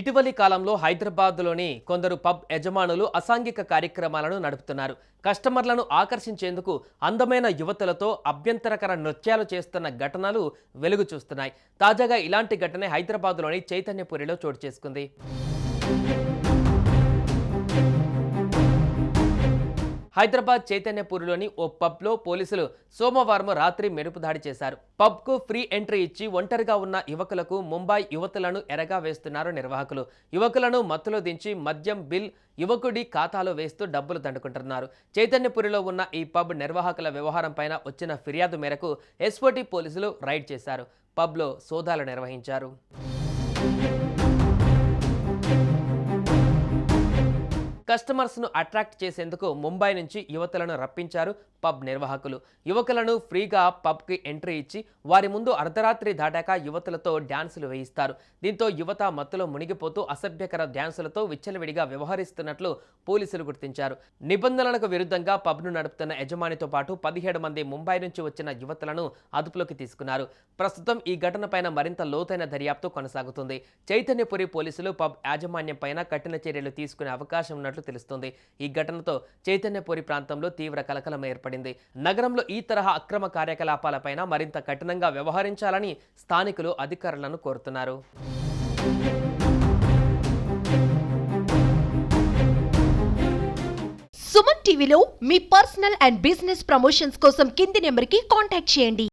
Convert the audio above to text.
ఇటీవలి కాలంలో హైదరాబాద్లోని కొందరు పబ్ యజమానులు అసాంఘిక కార్యక్రమాలను నడుపుతున్నారు. కస్టమర్లను ఆకర్షించేందుకు అందమైన యువతలతో అభ్యంతరకర నృత్యాలు చేస్తున్న ఘటనలు వెలుగు చూస్తున్నాయి. తాజాగా ఇలాంటి ఘటన హైదరాబాద్లోని చైతన్యపురిలో చోటు చేసుకుంది. హైదరాబాద్ చైతన్యపూర్లోని ఓ పబ్లో పోలీసులు సోమవారం రాత్రి మెరుపు దాడి చేశారు. పబ్కు ఫ్రీ ఎంట్రీ ఇచ్చి ఒంటరిగా ఉన్న యువకులకు ముంబై యువతులను ఎరగా వేస్తున్నారు నిర్వాహకులు. యువకులను మత్తులో దించి మద్యం బిల్ యువకుడి ఖాతాలో వేస్తూ డబ్బులు దండుకుంటున్నారు. చైతన్యపురిలో ఉన్న ఈ పబ్ నిర్వాహకుల వ్యవహారం పైన వచ్చిన ఫిర్యాదు మేరకు ఎస్ఓటి పోలీసులు రైడ్ చేశారు. పబ్లో సోదాలు నిర్వహించారు. కస్టమర్స్ను అట్రాక్ట్ చేసేందుకు ముంబై నుంచి యువతలను రప్పించారు పబ్ నిర్వాహకులు. యువకులను ఫ్రీగా పబ్కి ఎంట్రీ ఇచ్చి వారి ముందు అర్ధరాత్రి దాటాక యువతులతో డ్యాన్సులు వేయిస్తారు. దీంతో యువత మత్తులో మునిగిపోతూ అసభ్యకర డ్యాన్సులతో విచ్చలవిడిగా వ్యవహరిస్తున్నట్లు పోలీసులు గుర్తించారు. నిబంధనలకు విరుద్ధంగా పబ్ను నడుపుతున్న యజమానితో పాటు పదిహేడు మంది ముంబై నుంచి వచ్చిన యువతులను అదుపులోకి తీసుకున్నారు. ప్రస్తుతం ఈ ఘటనపైన మరింత లోతైన దర్యాప్తు కొనసాగుతుంది. చైతన్యపురి పోలీసులు పబ్ యాజమాన్యం పైన కఠిన చర్యలు తీసుకునే అవకాశం ఉన్నట్లు తెలుస్తుంది. ఈ ఘటనతో చైతన్యపురి ప్రాంతంలో తీవ్ర కలకలం ఏర్పడింది. నగరంలో ఈ తరహా అక్రమ కార్యకలాపాలపైన మరింత కఠినంగా వ్యవహరించాలని స్థానికులు అధికారులను కోరుతున్నారు. సుమన్ టీవీలో మీ పర్సనల్ అండ్ బిజినెస్ ప్రమోషన్స్ కోసం కింది నెంబర్కి కాంటాక్ట్ చేయండి.